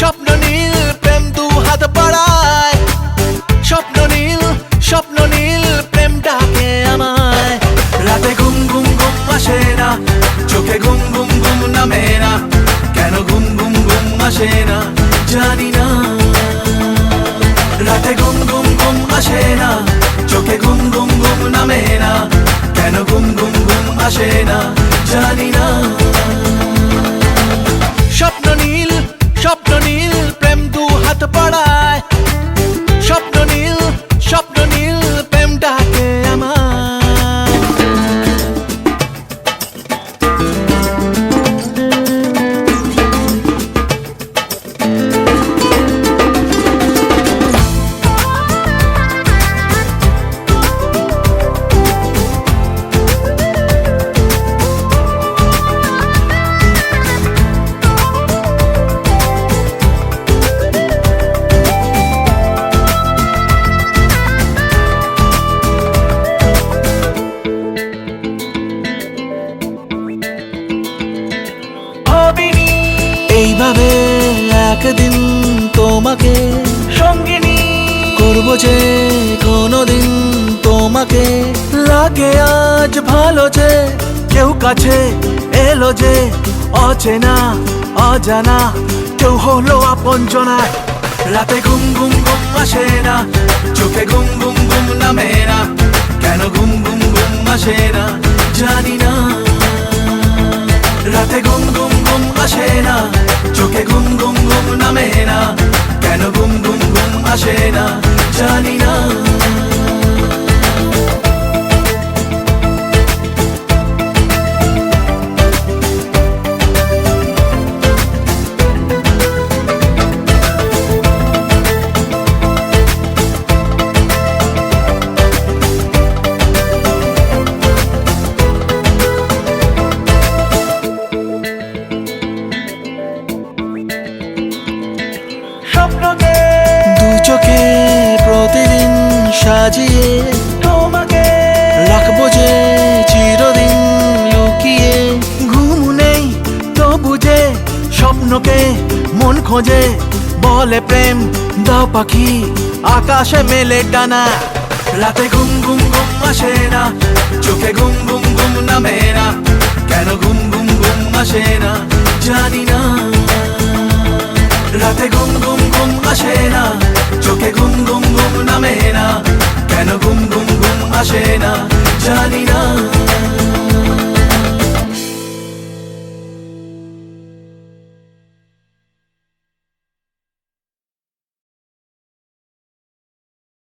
স্বপ্ন নীল প্রেম দু হাত পাড়ায় স্বপ্ন নীল স্বপ্ন নীল প্রেমটাকে আমায় রাতে ঘুম ঘুম ঘুম আসে না চোখে ঘুম ঘুম ঘুম নামে না কেন ঘুম ঘুম ঘুম আসে না জানি না রাতে ঘুম ঘুম ঘুম আসে না চোখে ঘুম ঘুম ঘুম নামে না কেন ঘুম ঘুম ঘুম আসে না জানি না করব যে কোনোদিন তোমাকে লাগে আজ ভালো যে কেউ কাছে এলো যে অচেনা, অজানা, কেউ হলো আপনজনা। রাতে ঘুম ঘুম ঘুম আসে না, চোখে ঘুম ঘুম ঘুম নামে না। কেন ঘুম ঘুম ঘুম আসে না, জানি না। জানি সাজিয়ে তোমাকে রাখব যে চিরদিন লুকিয়ে। ঘুম নেই তো বুঝে স্বপ্নকে মন খোঁজে, বলে প্রেম দাও পাখি, আকাশে মেলে ডানা রাতে ঘুম ঘুম ঘুম আসে না, চোখে ঘুম ঘুম ঘুম নামে না। কেন ঘুম ঘুম ঘুম আসে না, জানি না। আসে না জানি না।